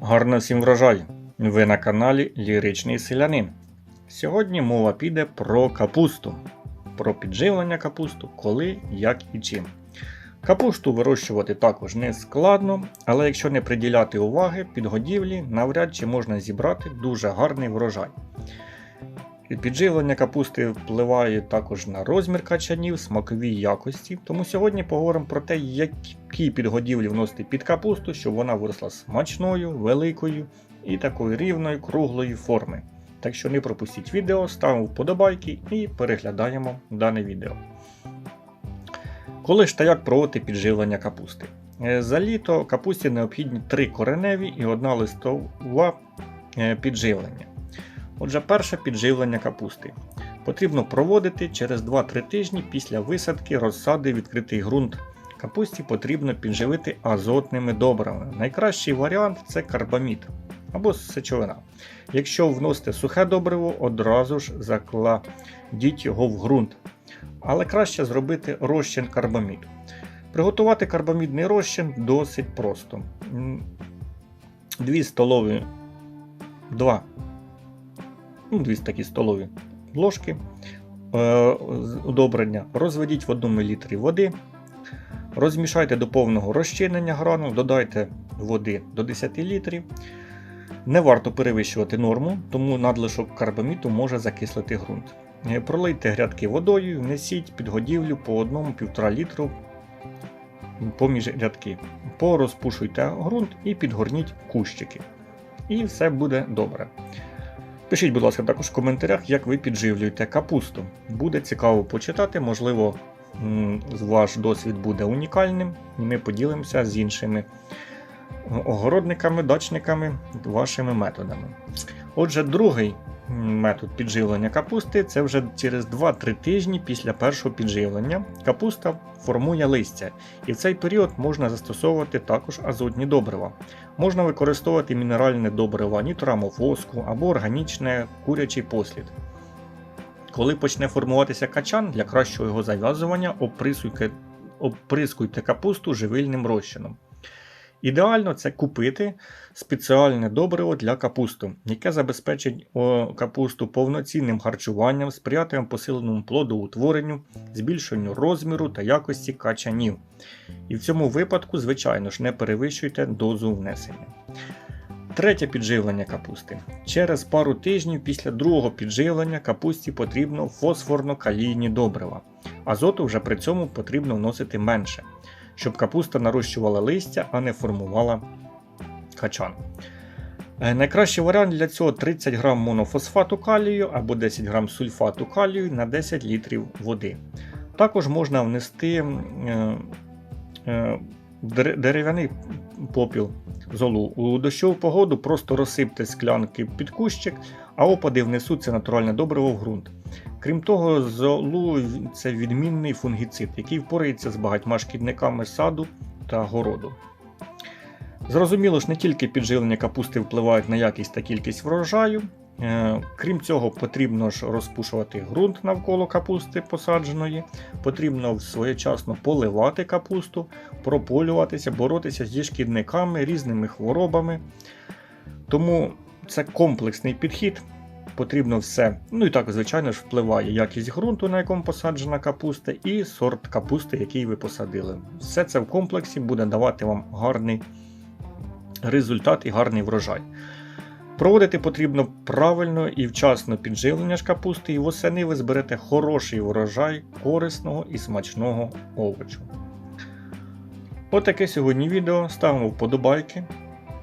Гарно всім врожай! Ви на каналі Ліричний Селянин. Сьогодні мова піде про капусту, про підживлення капусту, коли, як і чим. Капусту вирощувати також не складно, але якщо не приділяти уваги підгодівлі, навряд чи можна зібрати дуже гарний врожай. Підживлення капусти впливає також на розмір качанів, смакові якості. Тому сьогодні поговоримо про те, які підгодівлі вносити під капусту, щоб вона виросла смачною, великою і такої рівної круглої форми. Так що не пропустіть відео, ставимо вподобайки і переглядаємо дане відео. Коли ж та як проводити підживлення капусти? Е, За літо капусті необхідні три кореневі і одна листова е, підживлення. Отже, перше підживлення капусти. Потрібно проводити через 2-3 тижні після висадки розсади відкритий ґрунт. Капусті потрібно підживити азотними добривами. Найкращий варіант це карбамід або сечовина. Якщо вносите сухе добриво, одразу ж закладіть його в ґрунт. Але краще зробити розчин карбаміду. Приготувати карбамідний розчин досить просто. 2 столові 2 ну, 2 такі столові ложки е, удобрення, розведіть в 1 мл води, розмішайте до повного розчинення гранул, додайте води до 10 літрів. Не варто перевищувати норму, тому надлишок карбаміту може закислити ґрунт. Е, Пролийте грядки водою, внесіть підгодівлю по 1-1,5 літру поміж рядки. Порозпушуйте ґрунт і підгорніть кущики. І все буде добре. Пишіть, будь ласка, також в коментарях, як ви підживлюєте капусту. Буде цікаво почитати, можливо, ваш досвід буде унікальним, і ми поділимося з іншими огородниками, дачниками вашими методами. Отже, другий метод підживлення капусти це вже через 2-3 тижні після першого підживлення. Капуста формує листя, і в цей період можна застосовувати також азотні добрива. Можна використовувати мінеральне добрива, нітрамофоску або органічне курячий послід. Коли почне формуватися качан, для кращого його зав'язування оприскуйте капусту живильним розчином. Ідеально це купити спеціальне добриво для капусту, яке забезпечить капусту повноцінним харчуванням, сприятиме посиленому плодоутворенню, збільшенню розміру та якості качанів. І в цьому випадку, звичайно ж, не перевищуйте дозу внесення. Третє підживлення капусти. Через пару тижнів після другого підживлення капусті потрібно фосфорно-калійні добрива. Азоту вже при цьому потрібно вносити менше щоб капуста нарощувала листя, а не формувала качан. Е, Найкращий варіант для цього 30 г монофосфату калію або 10 г сульфату калію на 10 літрів води. Також можна внести е, е, дерев'яний попіл золу. У дощову погоду просто розсипте склянки під кущик, а опади внесуться натуральне добриво в ґрунт. Крім того, золу це відмінний фунгіцид, який впорається з багатьма шкідниками саду та городу. Зрозуміло ж, не тільки підживлення капусти впливають на якість та кількість врожаю. Е, Крім цього, потрібно ж розпушувати ґрунт навколо капусти посадженої, потрібно своєчасно поливати капусту, прополюватися, боротися зі шкідниками, різними хворобами. Тому це комплексний підхід потрібно все. Ну і так, звичайно ж, впливає якість ґрунту, на якому посаджена капуста, і сорт капусти, який ви посадили. Все це в комплексі буде давати вам гарний результат і гарний врожай. Проводити потрібно правильно і вчасно підживлення ж капусти, і восени ви зберете хороший врожай корисного і смачного овочу. Отаке сьогодні відео. Ставимо вподобайки,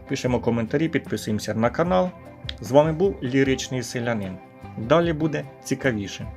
пишемо коментарі, підписуємося на канал. З вами був Ліричний Селянин. Далі буде цікавіше.